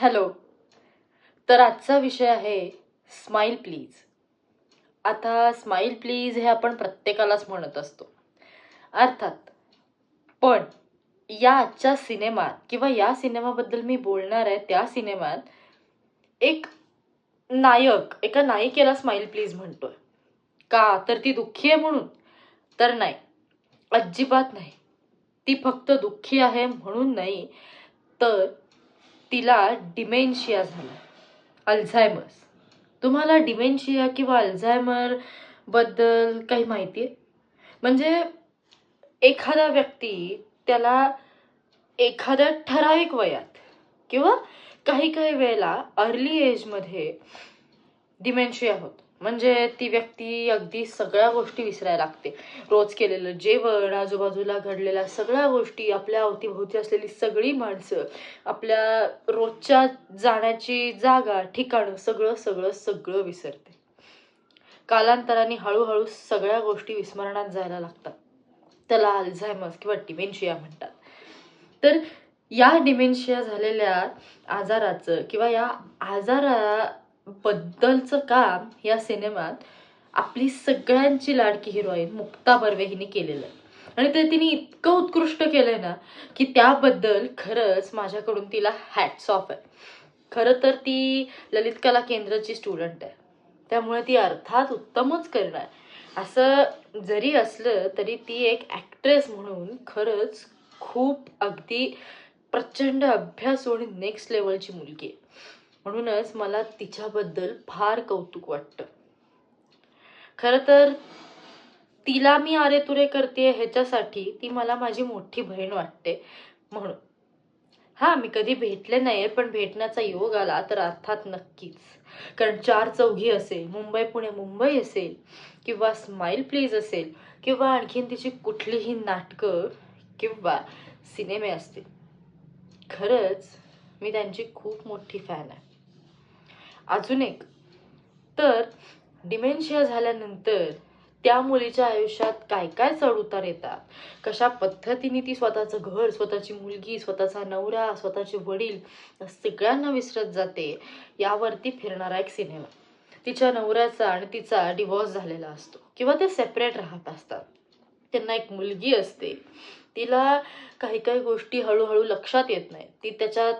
Hello. तर आजचा विषय आहे स्माईल प्लीज. आता स्माईल प्लीज हे आपण प्रत्येकालाच म्हणत असतो. अर्थात पण या आजच्या सिनेमात किंवा या सिनेमाबद्दल मी बोलणार आहे त्या सिनेमात एक नायक एका नायिकेला स्माईल प्लीज म्हणतोय. का? तर ती दुःखी आहे म्हणून? तर नाही. अजिबात नाही. ती फक्त दुःखी आहे म्हणून नाही. तर तिला डिमेन्शिया झाला. अल्झायमर्स. तुम्हाला डिमेन्शिया किंवा अल्झायमरबद्दल काही माहिती आहे म्हणजे एखादा व्यक्ती त्याला एखाद्या ठराविक वयात किंवा काही काही वेळेला अर्ली एजमध्ये डिमेन्शिया होतो. म्हणजे ती व्यक्ती अगदी सगळ्या गोष्टी विसरायला लागते. रोज केलेलं जेवण आजूबाजूला घडलेल्या सगळ्या गोष्टी आपल्या अवतीभोवती असलेली सगळी माणसं आपल्या रोजच्या जाण्याची जागा ठिकाणं सगळं सगळं सगळं विसरते. कालांतराने हळूहळू सगळ्या गोष्टी विस्मरणात जायला लागतात. त्याला अल्झायमर्स किंवा डिमेन्शिया म्हणतात. तर या डिमेन्शिया झालेल्या आजाराचं किंवा या आजारा बद्दलचं काम या सिनेमात आपली सगळ्यांची लाडकी हिरोईन मुक्ता बर्वे हिने केलेलं आहे. आणि ते तिने इतकं उत्कृष्ट केलंय ना की त्याबद्दल खरंच माझ्याकडून तिला हॅट्स ऑफ आहे. खरं तर ती ललित कला केंद्राची स्टुडंट आहे. त्यामुळे ती अर्थात उत्तमच करणार. असं जरी असलं तरी ती एक ॲक्ट्रेस म्हणून खरंच खूप अगदी प्रचंड अभ्यास आणि नेक्स्ट लेवलची मुलगी आहे. म्हणूनच मला तिच्याबद्दल फार कौतुक वाटतं. खरं तर तिला मी आरेतुरे करते ह्याच्यासाठी ती मला माझी मोठी बहीण वाटते म्हणून. हां मी कधी भेटले नाही पण भेटण्याचा योग आला तर अर्थात नक्कीच. कारण चार चौघी असेल मुंबई पुणे मुंबई असेल किंवा स्माईल प्लीज असेल किंवा आणखीन तिची कुठलीही नाटकं किंवा सिनेमे असतील. खरंच मी त्यांची खूप मोठी फॅन आहे. अजून एक. तर डिमेन्शिया झाल्यानंतर त्या मुलीच्या आयुष्यात काय काय चढउतार येतात? कशा पद्धतीने ती स्वतःचं घर स्वतःची मुलगी स्वतःचा नवरा स्वतःचे वडील सगळ्यांना विसरत जाते यावरती फिरणारा एक सिनेमा. तिच्या नवऱ्याचा आणि तिचा डिवॉर्स झालेला असतो किंवा ते सेपरेट राहत असतात. त्यांना एक मुलगी असते. तिला काही काही गोष्टी हळूहळू लक्षात येत नाही ती त्याच्यात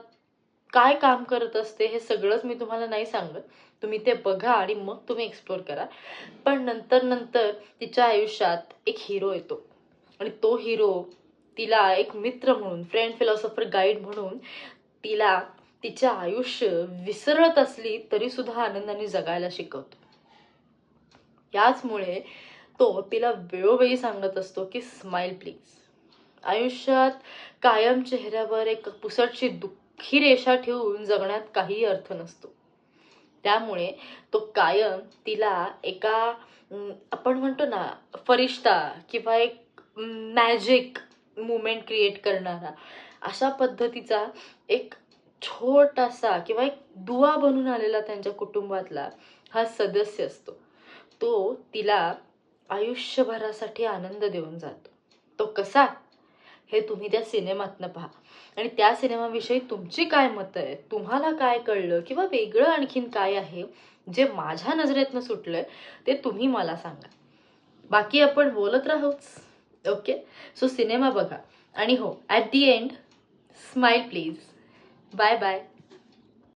काय काम करत असते हे सगळंच मी तुम्हाला नाही सांगत. तुम्ही ते बघा आणि मग तुम्ही एक्सप्लोर करा. पण नंतर नंतर तिच्या आयुष्यात एक हिरो येतो. आणि तो हिरो तिला एक मित्र म्हणून फ्रेंड फिलॉसॉफर गाईड म्हणून तिला तिचे आयुष्य विसरत असली तरी सुद्धा आनंदाने जगायला शिकवतो. याचमुळे तो तिला वेळोवेळी सांगत असतो की स्माइल प्लीज आयुष्यात कायम चेहऱ्यावर एक पुसटशी दुःख ही रेषा ठेवून जगण्यात काही अर्थ नसतो. त्यामुळे तो कायम तिला एका आपण म्हणतो ना फरिश्ता किंवा एक मॅजिक मुमेंट क्रिएट करणारा अशा पद्धतीचा एक छोटासा किंवा एक दुवा बनून आलेला त्यांच्या कुटुंबातला हा सदस्य असतो. तो तिला आयुष्यभरासाठी आनंद देऊन जातो. तो कसा? हे तुम्ही त्या सिनेमातनं पहा. आणि त्या सिनेमाविषयी तुमची काय मतं आहे तुम्हाला काय कळलं? किंवा वेगळं आणखीन काय आहे? जे माझ्या नजरेतनं सुटलंय ते तुम्ही मला सांगा. बाकी आपण बोलत राहूच. ओके? सो सिनेमा बघा. आणि हो at the end smile please bye bye